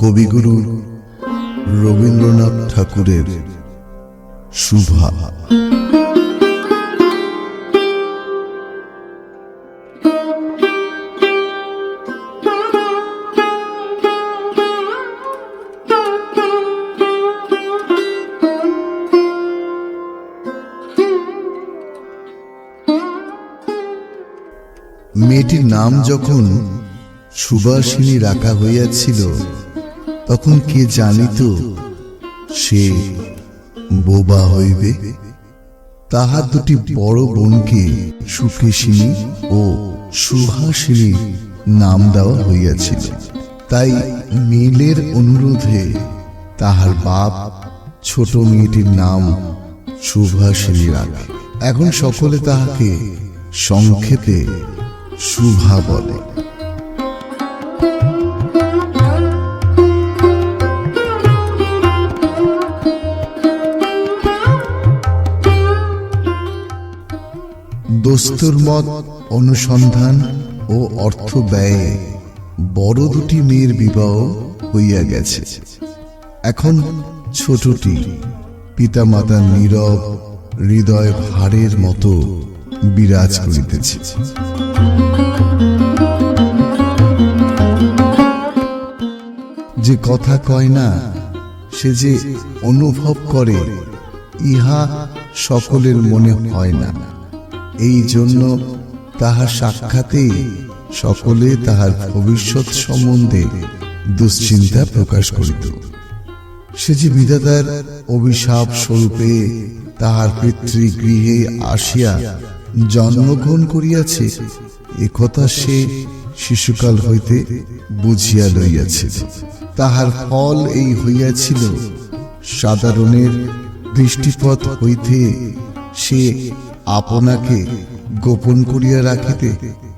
কবিগুরু রবীন্দ্রনাথ ঠাকুরের শুভা। মেয়েটির নাম যখন সুবাসিনী রাখা হইয়াছিল তখন কে জানিত সে বোবা হইবে? তাহার দুটি বড় বোনকে সুকেশিনী ও সুহাসিনী নাম দেওয়া হইয়াছিল। তাই নীলের অনুরোধে তাহার বাপ ছোট মেয়েটির নাম সুভাষিনী রাখে। এখন সকলে তাহাকে সংক্ষেপে শুভা বলে। দোস্তর মত, অনুসন্ধান ও অর্থ ব্যয়ে বড় দুটি মেয়ের বিবাহ হইয়া গেছে। এখন ছোটটি পিতামাতা নীরব হৃদয় ভারের মতো বিরাজ করিতেছে। যে কথা কয় না, সে যে অনুভব করে, ইহা সকলের মনে হয় না। এই জন্য তাহার সাক্ষাতে সকলে তাহার ভবিষ্যৎ সম্বন্ধে দুশ্চিন্তা প্রকাশ করিত। সে যে বিধাতার অভিশাপ স্বরূপে তাহার পিতৃগৃহে আসিয়া জন্মগ্রহণ করিয়াছে একথা সে শিশুকাল হইতে বুঝিয়া লইয়াছে। তাহার ফল এই হইয়াছিল, সাধারণের দৃষ্টিপথ হইতে সে আপনাকে গোপন করিয়া রাখিতে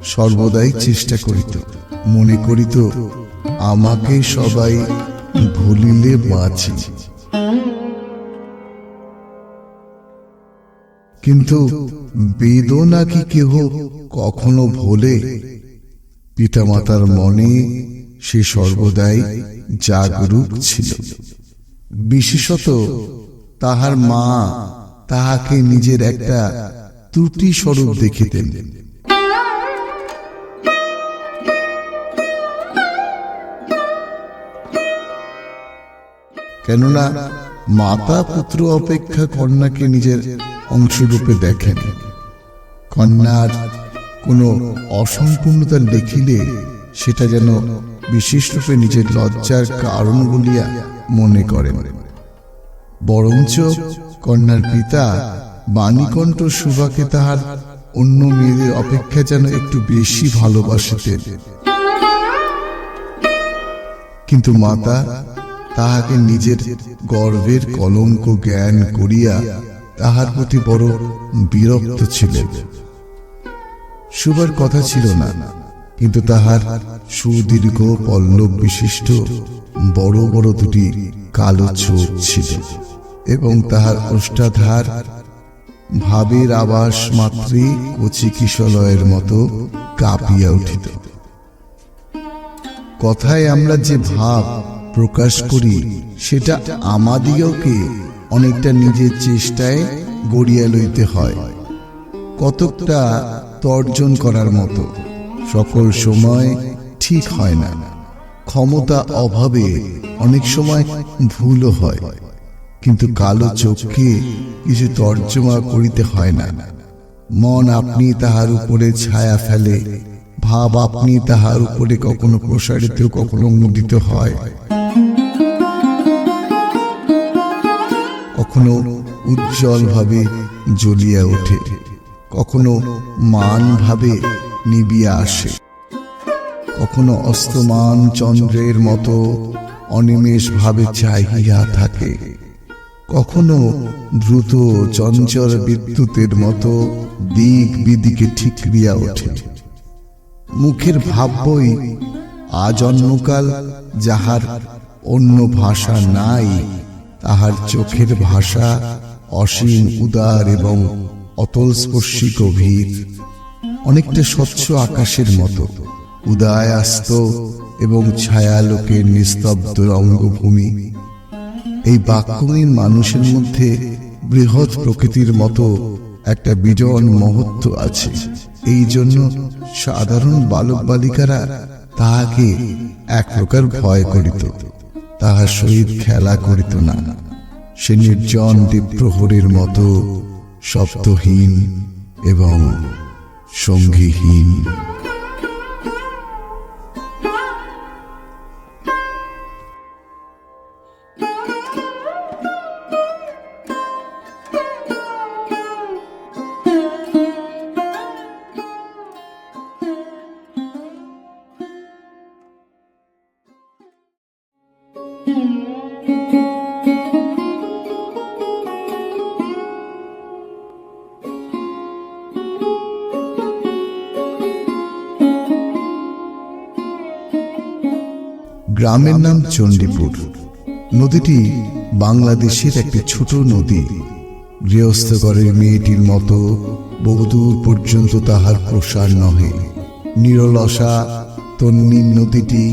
সর্বদাই চেষ্টা করিত। মনে করিত, আমাকে সবাই ভুলিলে বাঁচি। কিন্তু বেদনা কি কেহ কখনো ভোলে? পিতামাতার মনে সে সর্বদাই জাগরুক ছিল। বিশেষত তাহার মা তাহাকে নিজের একটা ত্রুটি স্বরূপ দেখিতেন। কেননা মাতা পুত্র অপেক্ষা কন্যাকে নিজের অংশরূপে দেখেন। কন্যার কোনো অসম্পূর্ণতা দেখিলে সেটা যেন বিশেষরূপে নিজের লজ্জার কারণ বলিয়া মনে করেন। বরঞ্চ কন্যার পিতা বাণীকণ্ঠ সুভাকে তাহার অন্য মেয়েদের অপেক্ষা যেন একটু বেশি ভালোবাসিতেন। কিন্তু মাতা তাহাকে নিজের গর্বের কলঙ্ক জ্ঞান করিয়া তাহার প্রতি বড় বিরক্ত ছিলেন। শুভার কথা ছিল না, কিন্তু তাহার সুদীর্ঘ পল্লব বিশিষ্ট বড় বড় দুটি কালো চোখ ছিল এবং তাহার অষ্টাধার ভাবের আবাস মাত্রে কচি কিশলয়ের মতো কাঁপিয়া উঠিত। কথায় আমরা যে ভাব প্রকাশ করি, সেটা আমাদিগকে অনেকটা নিজের চেষ্টায় গড়িয়া লইতে হয়। কতকটা তর্জন করার মতো, সকল সময় ঠিক হয় না। ক্ষমতা অভাবে অনেক সময় ভুলও হয়। কিন্তু কালো চোখকে কিছু তর্জমা করিতে হয় না। মন আপনি তাহার উপরে ছায়া ফেলে। ভাব আপনি তাহার উপরে কখনো প্রসারিত কখনো মুদিত হয়। কখনো উজ্জ্বল ভাবে জ্বলিয়া ওঠে। কখনো মান ভাবে নিবিয়া আসে। কখনো অস্তমান চন্দ্রের মতো অনিমেষ ভাবে চাহিয়া থাকে। কখনো দ্রুত চঞ্চল বিদ্যুতের মতো দিক বিদিকে ঠিকরিয়া ওঠে। মুখের ভাববই আজন্মকাল যাহার অন্য ভাষা নাই, তাহার চোখের ভাষা অসীম উদার এবং অতল স্পর্শী গভীর। অনেকটা স্বচ্ছ আকাশের মতো উদয় আস্ত এবং ছায়ালোকের নিস্তব্ধ রঙ্গভূমি। এই বাক্যহীন মানুষের মধ্যে বৃহৎ প্রকৃতির মতো একটা বিজন মহত্ব আছে। এই জন্য সাধারণ বালক বালিকারা তাহাকে এক প্রকার ভয় করিত। তাহার সহিত খেলা করিত না। সে নির্জন দ্বীপ্রহরের মতো, শব্দহীন এবং সঙ্গীহীন। গ্রামের নাম চণ্ডীপুর। নদীটি বাংলাদেশের একটি ছোট নদী। গৃহস্থঘরের মেয়েটির মতো বহুদূর পর্যন্ত তাহার প্রসার নহে। নিরলসা তন্নি নদীটি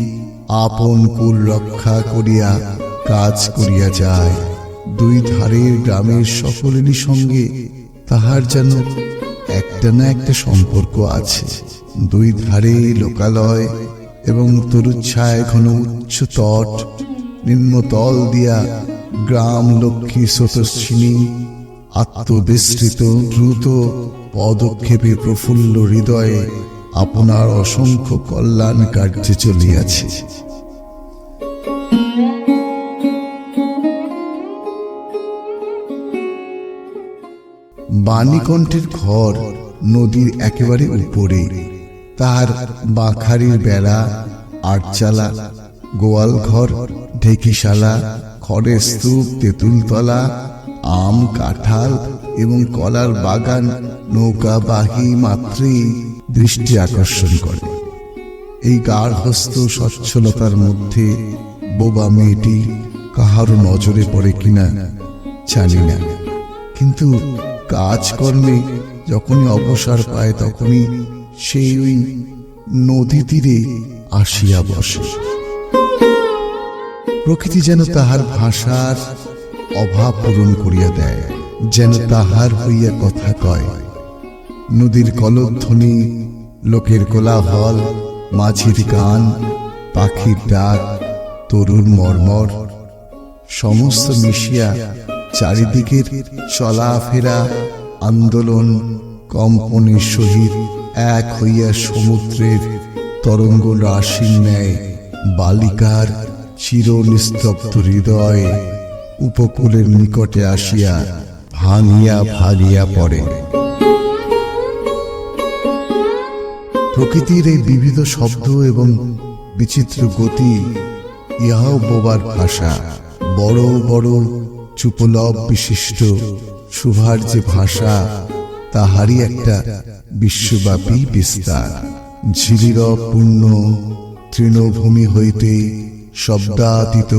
আপন কুল রক্ষা করিয়া কাজ করিয়া যায়। দুই ধারের গ্রামের সকলেরই সঙ্গে তাহার যেন একটা না একটা সম্পর্ক আছে। দুই ধারে লোকালয় এবং তরুচ্ছায় ঘন উচ্চ তট নিম্নতল দিয়া গ্রাম লক্ষ্মী স্রোতস্বিনী আত্মবিস্তৃত দ্রুত পদক্ষেপে প্রফুল্ল হৃদয়ে আপনার অসংখ্য কল্যাণ কার্যে চলিয়াছে। বাণীকণ্ঠের ঘর নদীর একেবারে উপরে। তার বাখারির বেড়া, আটচালা গোয়াল ঘর ঢেকিশালা, খড়ের স্তূপ, তেঁতুলতলা, আম, কাঁঠাল এবং কলার বাগান নৌকা নৌকাবাহী মাত্রেই দৃষ্টি আকর্ষণ করে। এই গার্হস্থ সচ্ছলতার মধ্যে বোবা মেয়েটি কাহারও নজরে পড়ে কিনা জানি না। কিন্তু কাজকর্মে যখনই অবসর পায় তখনই সেই ওই নদী তীরে আসিয়া বসে। প্রকৃতি যেন তাহার ভাষার অভাব পূরণ করিয়া দেয়, যেন তাহার হইয়া কথা কয়। নদীর কলধ্বনি, লোকের কোলাহল, মাঝির গান, পাখির ডাক, তরুণ মর্মর, সমস্ত মিশিয়া চারিদিকের চলাফেরা, আন্দোলন, কম্পনের সহিত এক হইয়া সমুদ্রের তরঙ্গ রাশির ন্যায় বালিকার চির নিস্তব্ধ হৃদয় উপকূলের নিকটে আসিয়া ভাঙিয়া ভাগিয়া পড়ে। প্রকৃতির এই বিবিধ শব্দ এবং বিচিত্র গতি ইহাও বোবার ভাষা। বড় বড় চুপলব বিশিষ্ট সুভার যে ভাষা, তাহারই একটা বিশ্বব্যাপী বিস্তার। ঝিলির পূর্ণ তৃণভূমি হইতে শব্দাতীত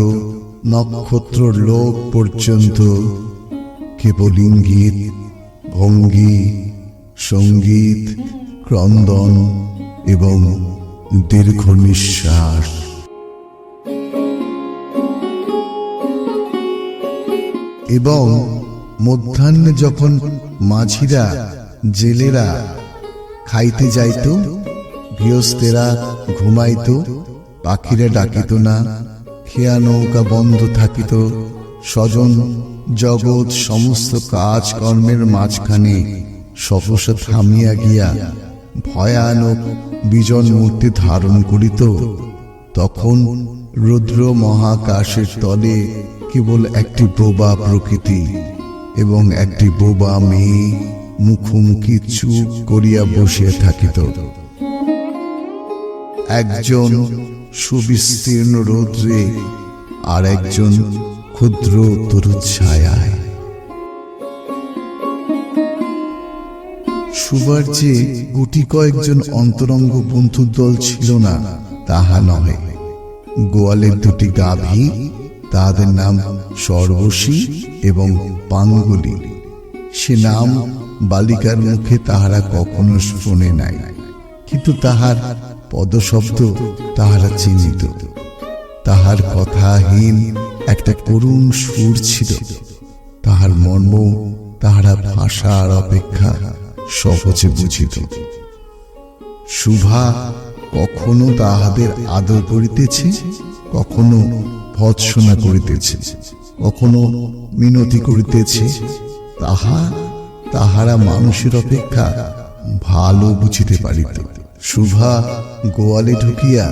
নক্ষত্র লোক পর্যন্ত কেবল ইঙ্গিত ভঙ্গি, সংগীত, ক্রন্দন এবং দীর্ঘ নিঃশ্বাস এবং মধ্যাহ্নে যখন মাঝিরা, জেলেরা খাইতে যাইত, গৃহস্থেরা ঘুমাইত, পাখিরা ডাকিত না, খেয়া নৌকা বন্ধ থাকিত, স্বজন জগৎ সমস্ত কাজকর্মের মাঝখানে সহসা থামিয়া গিয়া ভয়ানক বিজন মূর্তি ধারণ করিত। তখন রুদ্র মহাকাশের তলে কেবল একটি বোবা প্রকৃতি এবং একটি বোবা মেয়ে মুখোমুখি চুপ করিয়া বসিয়া থাকিত। একজন সুবিস্তীর্ণ রৌদ্রে আর একজন ক্ষুদ্র তরুচ্ছায়ায় সুবার যে গুটি কয়েকজন অন্তরঙ্গ বন্ধুর দল ছিল না, তাহা নহে। গোয়ালের দুটি গাভী তাহাদের নাম সর্বশী এবং পাঙ্গুলি। সে নাম বালিকার মুখে তাহারা কখনো শোনে নাই। কিন্তু তাহার পদশব্দ তাহারা চিনিত। তাহার কথাহীন একটা করুণ সুর ছিল। তাহার মর্ম তাহারা ভাষার অপেক্ষা সহজে বুঝিত। শুভা কখনো তাহাদের আদর করিতেছে? কখনো ভৎসনা করিতেছে? কখনো মিনতি করিতেছে? তাহা তাহারা মানুষের অপেক্ষা ভালো বুঝিতে পারিত। শুভা গোয়ালে ঢুকিয়া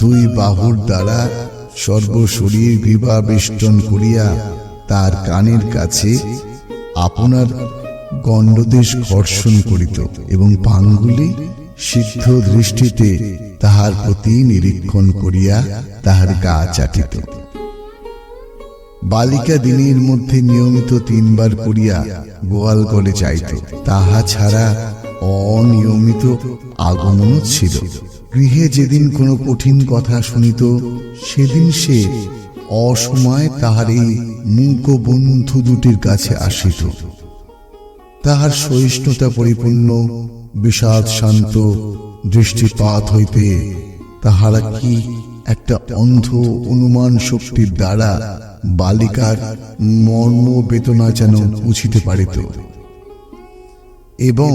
দুই বাহুর দ্বারা সর্বশরীর গ্রীবা বেষ্টন করিয়া তার কানের কাছে আপনার গণ্ডদেশ ঘর্ষণ করিত এবং পাঙ্গুলি সিদ্ধ দৃষ্টিতে তাহার প্রতি নিরীক্ষণ করিয়া তাহার গা চাটিত। বালিকা দিনের মধ্যে নিয়মিত তিনবার করিয়া গোয়াল করে যাইত। তাহা ছাড়া অনিয়মিত আগমনও ছিল। গৃহে যেদিন কোনো কঠিন কথা শুনিত, সেদিন সে অসময়ে তাহার এই মূক বন্ধু দুটির কাছে আসিত। তাহার সহিষ্ণুতা পরিপূর্ণ, বিষাদ শান্ত, দৃষ্টিপাত হইতে তাহারা কি একটা অন্ধ অনুমান শক্তির দ্বারা বালিকার মর্ম বেদনা যেন বুঝিতে পারিত এবং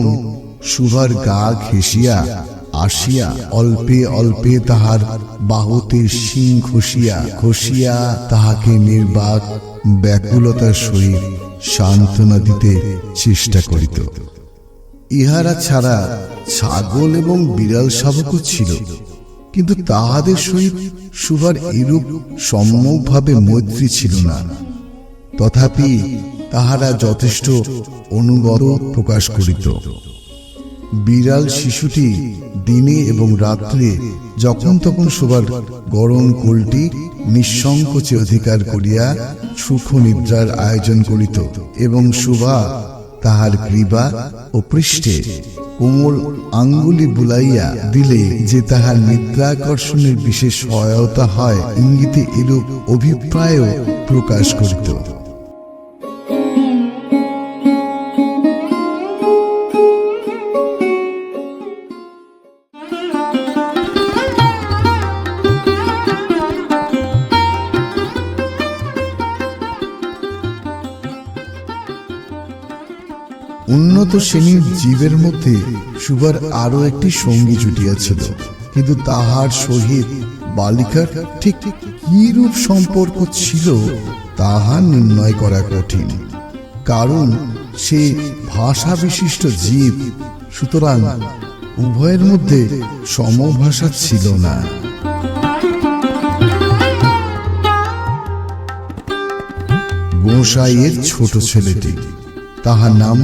সুভার গা ঘেঁষিয়া আসিয়া অল্পে অল্পে তাহার বাহুতে শিং ঘষিয়া ঘষিয়া তাহাকে নির্বাক ব্যাকুলতার সহিত সান্ত্বনা দিতে চেষ্টা করিত। ইহারা ছাড়া ছাগল এবং বিড়াল শাবকও ছিল। কিন্তু তাহাদের সহিত সুভার এরূপ সম্যকভাবে মৈত্রী ছিল না। তথাপি তাহারা যথেষ্ট অনুগত প্রকাশ করিত। বিড়াল শিশুটি দিনে এবং রাত্রে যখন তখন শোবার গরম কোলটি নিঃসংকোচে অধিকার করিয়া সুখ নিদ্রার আয়োজন করিত এবং শুভা তাহার গ্রীবা ও পৃষ্ঠে কোমল আঙ্গুলি বুলাইয়া দিলে যে তাহার নিদ্রাকর্ষণের বিশেষ সহায়তা হয়, ইঙ্গিতে এরূপ অভিপ্রায়ও প্রকাশ করিত। উন্নত শ্রেণির জীবের মধ্যে সুভার আরও একটি সঙ্গী জুটিয়াছিল। কিন্তু তাহার সহিত বালিকার ঠিক কি রূপ সম্পর্ক ছিল, তাহা নির্ণয় করা কঠিন। কারণ সে ভাষা বিশিষ্ট জীব, সুতরাং উভয়ের মধ্যে সমভাষা ছিল না। গোসাইয়ের ছোট ছেলেটি, তাহার নাম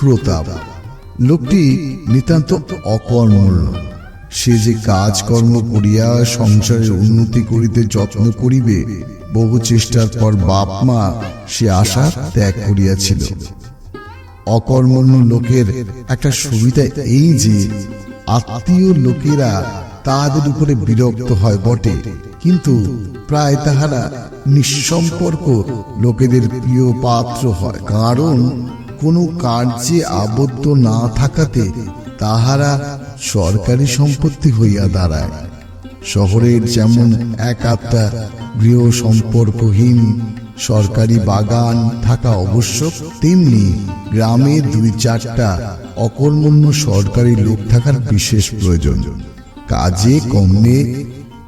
প্রতাপ লোকটি নিতান্ত অকর্মণ্য। সে যে কাজকর্ম করিয়া সংসারের উন্নতি করিতে যত্ন করিবে, বহু চেষ্টার পর বাপ মা সে আশা ত্যাগ করিয়াছিল। অকর্মণ্য লোকের একটা সুবিধা এই যে, আত্মীয় লোকেরা তাহাদের উপরে বিরক্ত হয় বটে, কিন্তু প্রায় তাহারা নিঃসম্পর্ক লোকেদের প্রিয় পাত্র হয়। কারণ কোনো কার্যে আবদ্ধ না থাকাতে তাহারা সরকারি সম্পত্তি হইয়া দাঁড়ায়। শহরের যেমন এক আত্মা গৃহ সম্পর্কহীন সরকারি বাগান থাকা আবশ্যক, তেমনি গ্রামে দুই চারটা অকর্মণ্য সরকারি লোক থাকার বিশেষ প্রয়োজন। কাজে কমে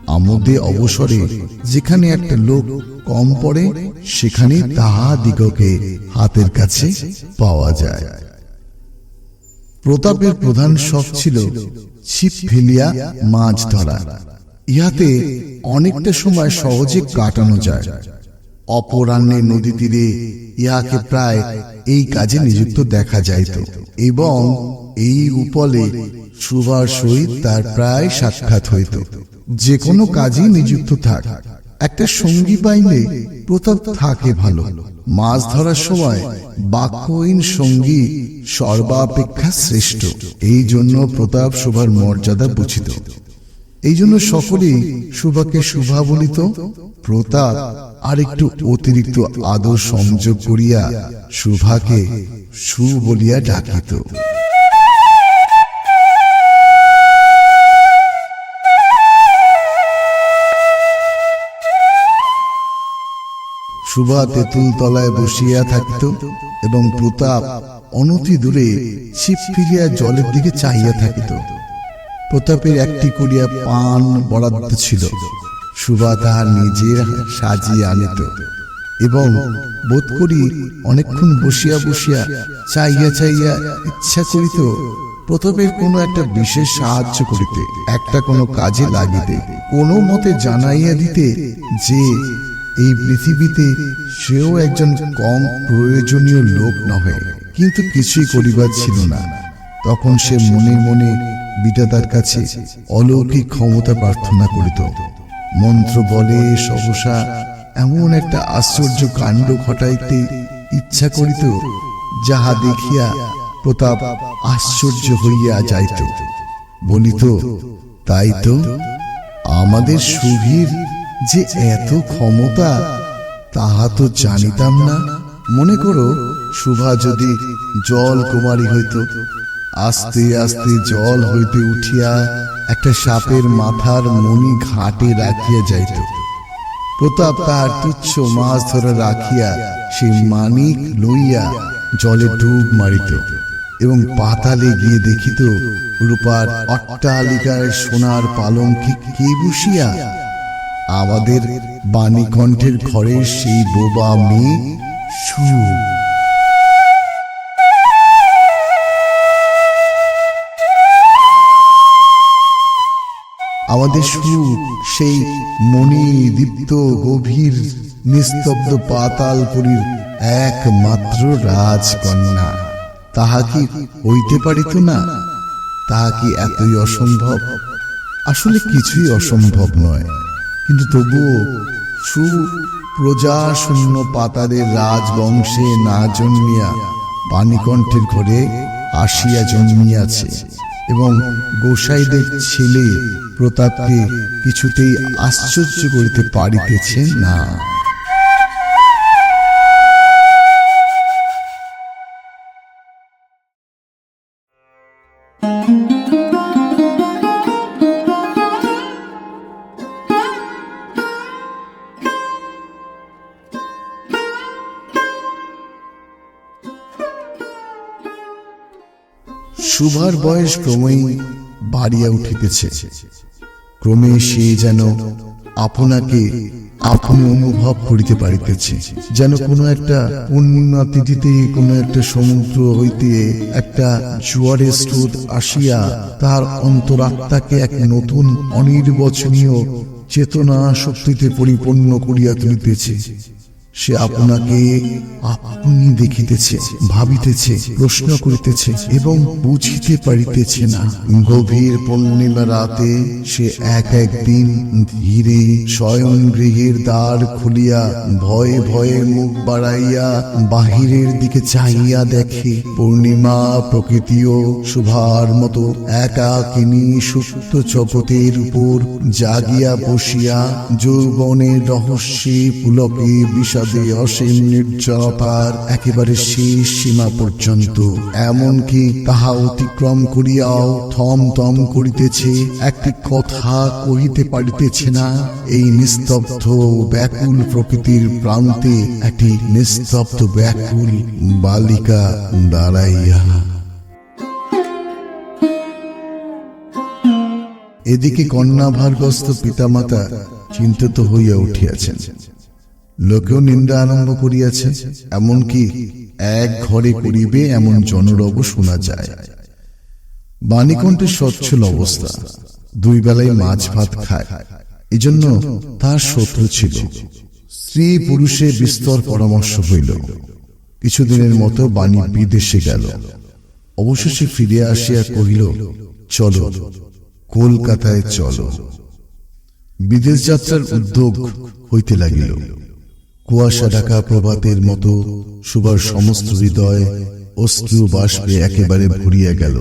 আমোদে অবসরে যেখানে একটা লোক কম পড়ে সেখানে তাহা দিগকে হাতের কাছে পাওয়া যায়। প্রতাপের প্রধান শখ ছিল ছিপ ফেলিয়া মাছ ধরা। ইহাতে অনেকটা সময় সহজে কাটানো যায়। অপরাহ্নে নদী তীরে ইহাকে প্রায় এই কাজে নিযুক্ত দেখা যাইত। এবং এই উপলে সুভার সহিত তার প্রায় সাক্ষাৎ হইত। যে কোনো কাজে নিযুক্ত থাক। একটা সঙ্গী পাইলে প্রতাপ থাকে ভালো। মাছ ধরার সময় বাক্যহীন সঙ্গী সর্বাপেক্ষা শ্রেষ্ঠ। এই জন্য প্রতাপ শোভার মর্যাদা বুঝিত। এই জন্য সকলেই শুভাকে শুভা বলিত প্রতাপ আর একটু অতিরিক্ত আদর সংযোগ করিয়া শুভাকে সু বলিয়া ডাকিত। সুভা তেঁতুল তলায় বসিয়া থাকিত এবং প্রতাপ অনতি দূরে ছিপ ফিরিয়া জলের দিকে চাহিয়া থাকিত। প্রতাপের একটি করিয়া পান বরাদ্দ ছিল। সুভা তাহার নিজের সাজিয়ে আনিত এবং বোধ করি অনেকক্ষণ বসিয়া বসিয়া চাইয়া চাইয়া ইচ্ছা করিত প্রতাপের কোনো একটা বিশেষ সাহায্য করিতে, একটা কোনো কাজে লাগিতে, কোনো মতে জানাইয়া দিতে যে এই পৃথিবীতে সেও একজন কম প্রয়োজনীয় লোক নহে, কিন্তু কিছুই করিবার ছিল না। তখন সে মনে মনে বিধাতার কাছে অলৌকিক ক্ষমতা প্রার্থনা করিত। মন্ত্র বলে, সহসা, এমন একটা আশ্চর্য কাণ্ড ঘটাইতে ইচ্ছা করিত, যাহা দেখিয়া প্রতাপ আশ্চর্য হইয়া যাইত। বলিত, তাই তো, আমাদের সুধীর যে এত ক্ষমতা, তাহা তো জানিতাম না। মনে করো শুভা যদি জল কুমারী হইত, আস্তে আস্তে জল হইতে উঠিয়া একটা সাপের মাথার মণি ঘাটে রাখিয়া যাইত। প্রতাপ তাহার তুচ্ছ মাছ ধরে রাখিয়া সেই মানিক লইয়া জলে ডুব মারিত এবং পাতালে গিয়ে দেখিত রূপার অট্টালিকায় সোনার পালঙ্কে কে বসিয়া আমাদের বাণীকণ্ঠের ঘরের সেই বোবা মেয়ে সু আমাদের সুখ সেই মণি দীপ্ত গভীর নিস্তব্ধ পাতালপুরীর একমাত্র রাজকন্যা। তাহা কি হইতে পারিত না? তাহা কি এতই অসম্ভব? আসলে কিছুই অসম্ভব নয়। কিন্তু তবুও সু প্রজা শূন্য পাতাদের রাজবংশে না জন্মিয়া পানিকণ্ঠের ঘরে আসিয়া জন্মিয়াছে এবং গোসাইদের ছেলে প্রতাপকে কিছুতেই আশ্চর্য করিতে পারিতেছে না। শুভার বয়স ক্রমেই বাড়িয়া উঠিতেছে। ক্রমে সে যেন আপনাকে আপনি অনুভব করিতে পারিতেছে, যেন কোনো একটা তিথিতে কোনো একটা সমুদ্র হইতে একটা জোয়ারের স্রোত আসিয়া তার অন্তরাত্মাকে এক নতুন অনির্বচনীয় চেতনা শক্তিতে পরিপূর্ণ করিয়া তুলিতেছে। সে আপনাকে আপনি দেখিতেছে, ভাবিতেছে, প্রশ্ন করিতেছে এবং বুঝিতে পারিতেছে না। গভীর পূর্ণিমা রাতে সে এক একদিন ধীরে শয়ন গৃহের দ্বার খুলিয়া ভয়ে ভয়ে মুখ বাড়াইয়া বাহিরের দিকে চাহিয়া দেখে। পূর্ণিমা প্রকৃতিও শুভার মতো একাকিনী সুপ্ত জগতের উপর জাগিয়া বসিয়া যৌবনের রহস্যে পুলকে বিষাদে অসীম নির্জনতার একেবারে শেষ সীমা পর্যন্ত। এমনকি তাহা অতিক্রম করিয়াও থম থম করিতেছে, একটি কথা কহিতে পারিতেছে না। এই নিস্তব্ধ ব্যাকুল প্রকৃতির প্রান্তে একটি নিস্তব্ধ ব্যাকুল বালিকা দাঁড়াইয়া। এদিকে কন্যা কন্যাভারগ্রস্ত পিতামাতা চিন্তিত হইয়া উঠিয়াছেন। লোকেও নিন্দা আরম্ভ করিয়াছে, এমনকি এক ঘরে করিবে এমন জনরব শোনা যায়। বাণীকণ্ঠের সচ্ছল অবস্থা, দুই বেলায় মাছ ভাত খায়, এজন্য তার শত্রু ছিল। স্ত্রী পুরুষে বিস্তর পরামর্শ হইল। কিছুদিনের মতো বাণী বিদেশে গেল। অবশেষে ফিরে আসিয়া কহিল, চলো, কলকাতায় চলো। বিদেশ যাত্রার উদ্যোগ হইতে লাগিল। কুয়াশা ঢাকা প্রভাতের মতো সুবার সমস্ত হৃদয় অশ্রু বাষ্পে একেবারে ভরিয়া গেল।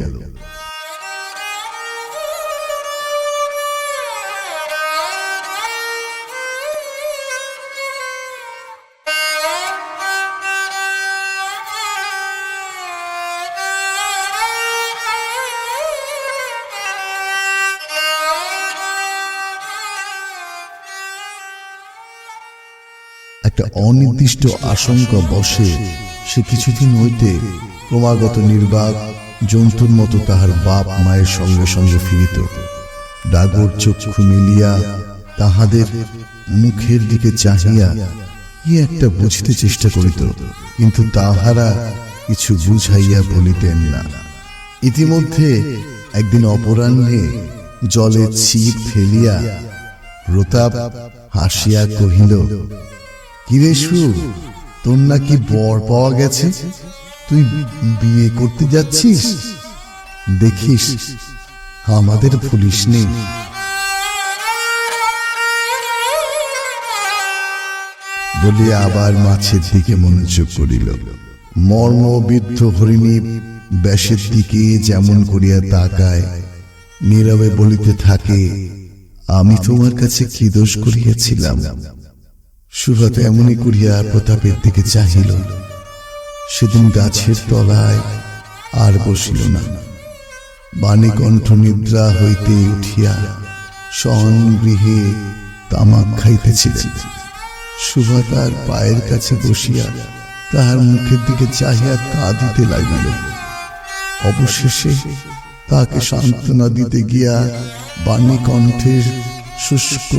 একটা অনির্দিষ্ট আশঙ্কা বসে, সে কিছুদিন হইতে ক্রমাগত নির্বাক, জন্তুর মতো তাহার বাপ মায়ের সঙ্গে সঙ্গে ফিরিত। ডাগর চক্ষু মিলিয়া তাহাদের মুখের দিকে চাহিয়া কি একটা বুঝতে চেষ্টা করিত, কিন্তু তাহারা কিছু বুঝাইয়া বলিতেন না। ইতিমধ্যে একদিন অপরাহ্নে জলে ছিপ ফেলিয়া প্রতাপ হাসিয়া কহিল কিরে সু, তোর নাকি বর পাওয়া গেছে? তুই বিয়ে করতে যাচ্ছিস? দেখিস, আমাদের পুলিশ নেই। বলিয়া আবার মাছের দিকে মনোযোগ করিল। মর্মবিদ্ধ হরিণী ব্যাসের দিকে যেমন করিয়া তাকায়, নীরবে বলিতে থাকে, আমি তোমার কাছে কি দোষ করিয়াছিলাম? সুভাত এমনই করিয়া প্রতাপের দিকে চাহিল। সেদিন গাছের তলায় আর বসিল না। বাণীকণ্ঠ নিদ্রা হইতে উঠিয়া শয়ন গৃহে তামাক খাইতেছিলেন। সুভা তার পায়ের কাছে বসিয়া তাহার মুখের দিকে চাহিয়া কাঁদিতে লাগিল। অবশেষে তাকে সান্ত্বনা দিতে গিয়া বাণী কণ্ঠের শুষ্ক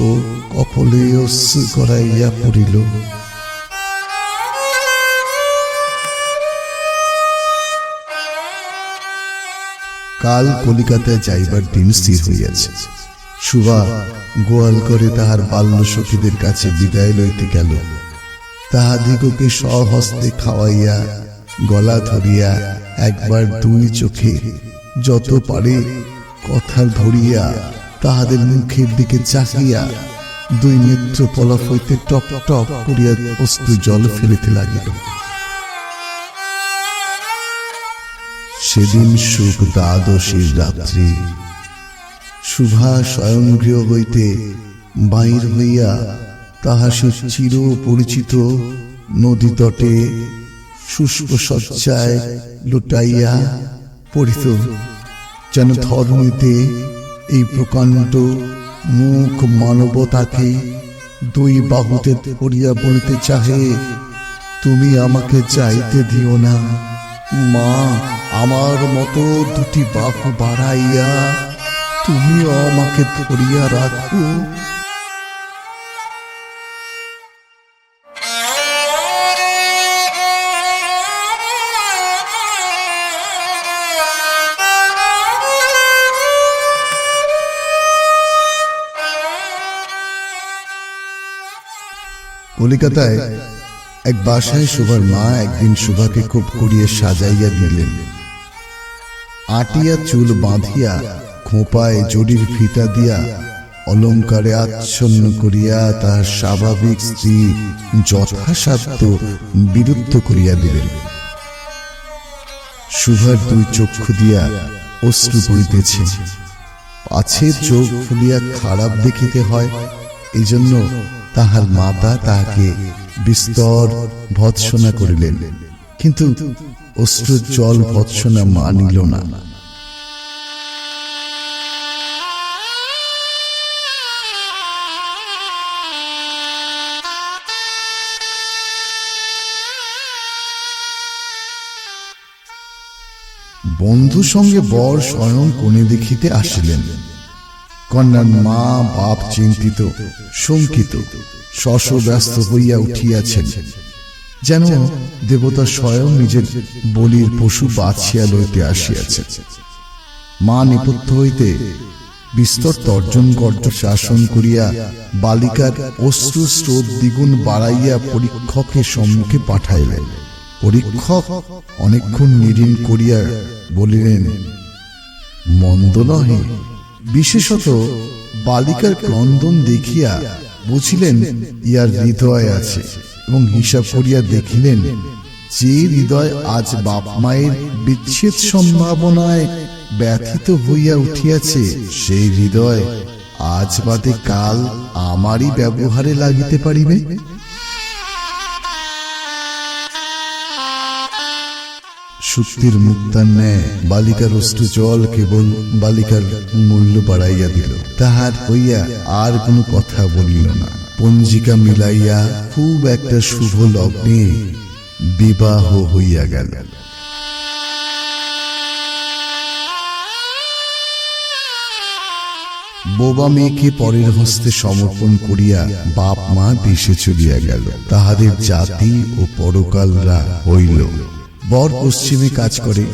কপলে অশ্রু করাইয়া পড়িল। কাল কলিকাতায় যাইবার দিন স্থির হইয়াছে। সুভা গোয়াল করে তাহার বাল্য সখীদের কাছে বিদায় লইতে গেল। তাহাদিগকে সহস্তে খাওয়াইয়া, গলা ধরিয়া একবার দুই চোখে যত পারে কথা ধরিয়া তাহাদের মুখের দিকে চাহিয়া দুই নেত্র পলক হইতে টপ টপ করিয়া অস্তু জল ফেলিতে লাগিল। সেদিন সুখ দ্বাদশীর রাত্রি। শুভা স্বয়ংগৃহ হইতে বাহির হইয়া তাহা সে চির পরিচিত নদী তটে শুষ্ক শয্যায় লুটাইয়া পড়িত। যেন ধর্মীতে এই প্রকাণ্ড মুখ মানবতাকে দুই বাহুতে পড়িয়া বলিতে চাহে, তুমি আমাকে চাইতে দিও না। মা, আমার মতো দুটি বাহু বাড়াইয়া তুমিও আমাকে ধরিয়া রাখো। কলিকাতায় এক বাসায় সুভার মা একদিন সুভাকে খুব করিয়ে সাজাইয়া দিলেন। আটিয়া চুল বাঁধিয়া খোঁপায় জরির ফিতা দিয়া অলঙ্কারে আচ্ছন্ন করিয়া তাহার স্বাভাবিক স্ত্রী যথাসাধ্য বিরুদ্ধ করিয়া দিলেন। সুভার দুই চক্ষু দিয়া অশ্রু পড়িতেছে। পাছে চোখ ফুলিয়া খারাপ দেখিতে হয় এই জন্য তাহার মাতা তাহাকে বিস্তর ভৎসনা করিলেন। কিন্তু অশ্রুর জল ভৎসনা মানিল না। বন্ধু সঙ্গে বর স্বয়ং কোণে দেখিতে আসিলেন। কন্যার মা বাপ চিন্তিত, শঙ্কিত শশ ব্যস্ত হইয়া উঠিয়াছেন। যেন দেবতা স্বয়ং নিজের বলির পশু বাছিয়া লইতে আসিয়াছে। মা নেপথ্য হইতে বিস্তর তর্জন গর্জ শাসন করিয়া বালিকার অশ্রু স্রোত দ্বিগুণ বাড়াইয়া পরীক্ষকের সম্মুখে পাঠাইলেন। পরীক্ষক অনেকক্ষণ নিরিন করিয়া বলিলেন, মন্দ নহে বিশেষত বালিকার ক্রন্দন দেখিয়া বুঝিলেন ইহার হৃদয় আছে এবং হিসাব করিয়া দেখিলেন যে হৃদয় আজ বাপ মায়ের বিচ্ছেদ সম্ভাবনায় ব্যথিত হইয়া উঠিয়াছে, সেই হৃদয় আজ বাদে কাল আমারই ব্যবহারে লাগিতে পারিবে? সত্যির মুক্তার ন্যায় বালিকার অশ্রু জল কেবল বালিকার মূল্য বাড়াইয়া দিল। তাহার হইয়া আর কোনো কথা বলিল না। পঞ্জিকা মিলাইয়া খুব একটা শুভ লগ্নে বিবাহ হইয়া গেল। বোবা মেয়েকে পরের হস্তে সমর্পণ করিয়া বাপ মা দেশে চলিয়া গেল। তাহাদের জাতি ও পরকালরা হইল। বর পশ্চিমে কাজ করে,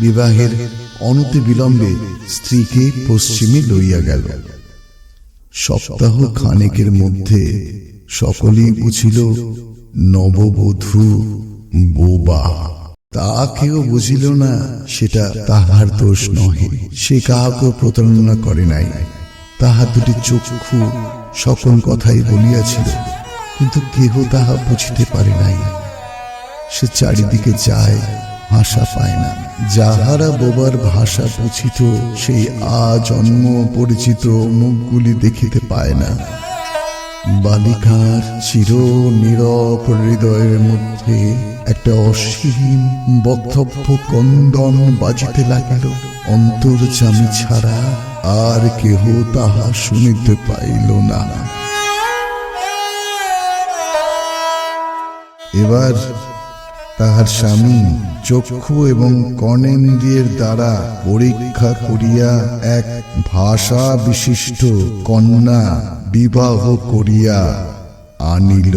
বিবাহের অনতি বিলম্বে স্ত্রীকে পশ্চিমে লইয়া গেল। সপ্তাহ খানেকের মধ্যে সকলেই বুঝিল, নববধূ বোবা। তা কেউ বুঝিল না, সেটা তাহার দোষ নহে। সে কাহাকে প্রতারণা করে নাই। তাহার দুটি চক্ষু সকল কথাই বলিয়াছিল, কিন্তু কেহ তাহা বুঝিতে পারে নাই। সে চারিদিকে যায়, ভাষা পায় না। যাহারা বোবার ভাষা বুঝিত, সেই আজন্ম পরিচিত মুখগুলি দেখিতে পায় না। বালিকার চির নীরব হৃদয়ের মধ্যে একটা অসীম বক্তব্য কন্দন বাজিতে লাগিল। অন্তর্জামী ছাড়া আর কেহ তাহা শুনিতে পাইল না। এবার তাহার স্বামী চক্ষু এবং কর্ণেন্দ্রিয়ের দ্বারা পরীক্ষা করিয়া এক ভাষা বিশিষ্ট কন্যা বিবাহ করিয়া আনিল।